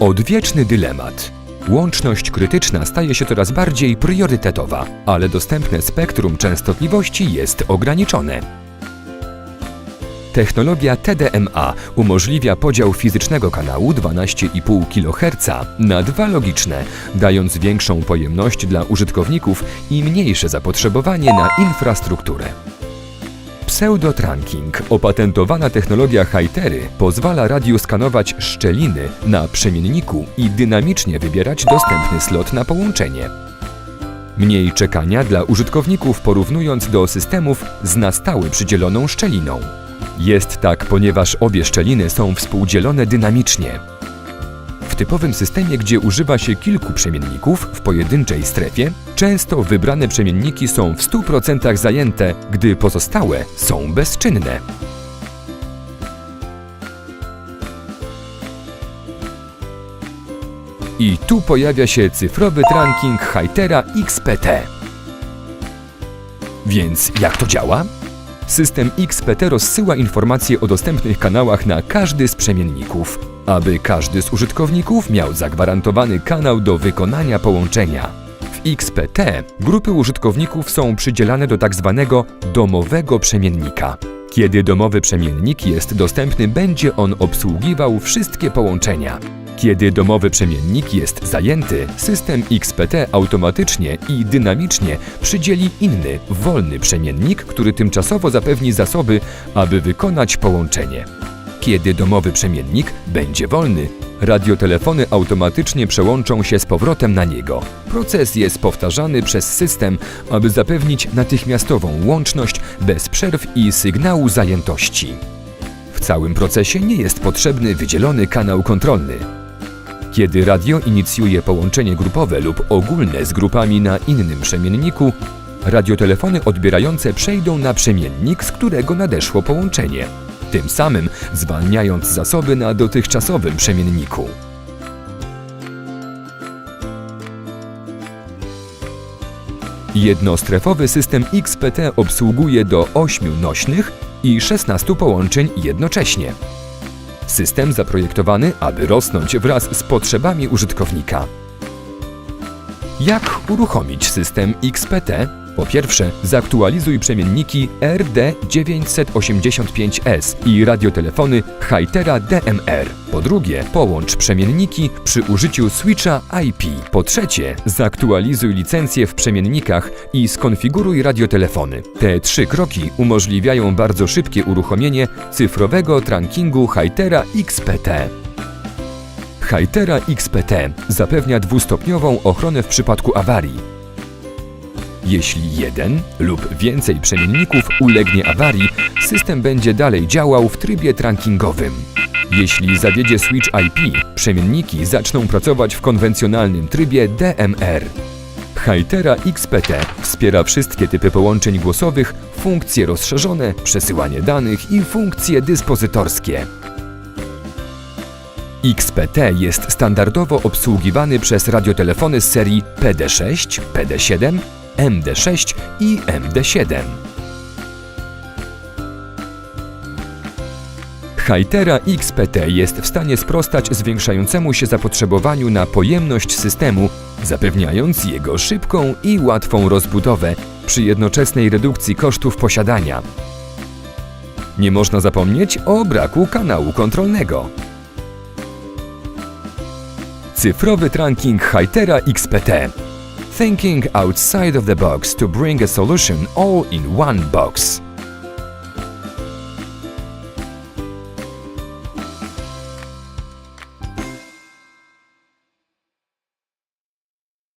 Odwieczny dylemat. Łączność krytyczna staje się coraz bardziej priorytetowa, ale dostępne spektrum częstotliwości jest ograniczone. Technologia TDMA umożliwia podział fizycznego kanału 12,5 kHz na dwa logiczne, dając większą pojemność dla użytkowników i mniejsze zapotrzebowanie na infrastrukturę. Pseudotrunking, opatentowana technologia Hitery, pozwala radiu skanować szczeliny na przemienniku i dynamicznie wybierać dostępny slot na połączenie. Mniej czekania dla użytkowników porównując do systemów z na stałe przydzieloną szczeliną. Jest tak, ponieważ obie szczeliny są współdzielone dynamicznie. W typowym systemie, gdzie używa się kilku przemienników w pojedynczej strefie, często wybrane przemienniki są w 100% zajęte, gdy pozostałe są bezczynne. I tu pojawia się cyfrowy trunking Hitera XPT. Więc jak to działa? System XPT rozsyła informacje o dostępnych kanałach na każdy z przemienników, aby każdy z użytkowników miał zagwarantowany kanał do wykonania połączenia. W XPT grupy użytkowników są przydzielane do tzw. domowego przemiennika. Kiedy domowy przemiennik jest dostępny, będzie on obsługiwał wszystkie połączenia. Kiedy domowy przemiennik jest zajęty, system XPT automatycznie i dynamicznie przydzieli inny, wolny przemiennik, który tymczasowo zapewni zasoby, aby wykonać połączenie. Kiedy domowy przemiennik będzie wolny, radiotelefony automatycznie przełączą się z powrotem na niego. Proces jest powtarzany przez system, aby zapewnić natychmiastową łączność bez przerw i sygnału zajętości. W całym procesie nie jest potrzebny wydzielony kanał kontrolny. Kiedy radio inicjuje połączenie grupowe lub ogólne z grupami na innym przemienniku, radiotelefony odbierające przejdą na przemiennik, z którego nadeszło połączenie, tym samym zwalniając zasoby na dotychczasowym przemienniku. Jednostrefowy system XPT obsługuje do 8 nośnych i 16 połączeń jednocześnie. System zaprojektowany, aby rosnąć wraz z potrzebami użytkownika. Jak uruchomić system XPT? Po pierwsze, zaktualizuj przemienniki RD985S i radiotelefony Hitera DMR. Po drugie, połącz przemienniki przy użyciu switcha IP. Po trzecie, zaktualizuj licencje w przemiennikach i skonfiguruj radiotelefony. Te trzy kroki umożliwiają bardzo szybkie uruchomienie cyfrowego trunkingu Hitera XPT. Hitera XPT zapewnia dwustopniową ochronę w przypadku awarii. Jeśli jeden lub więcej przemienników ulegnie awarii, system będzie dalej działał w trybie trunkingowym. Jeśli zawiedzie switch IP, przemienniki zaczną pracować w konwencjonalnym trybie DMR. Hitera XPT wspiera wszystkie typy połączeń głosowych, funkcje rozszerzone, przesyłanie danych i funkcje dyspozytorskie. XPT jest standardowo obsługiwany przez radiotelefony z serii PD6, PD7, MD6 i MD7. Hitera XPT jest w stanie sprostać zwiększającemu się zapotrzebowaniu na pojemność systemu, zapewniając jego szybką i łatwą rozbudowę przy jednoczesnej redukcji kosztów posiadania. Nie można zapomnieć o braku kanału kontrolnego. Cyfrowy trunking Hitera XPT. Thinking outside of the box to bring a solution all in one box.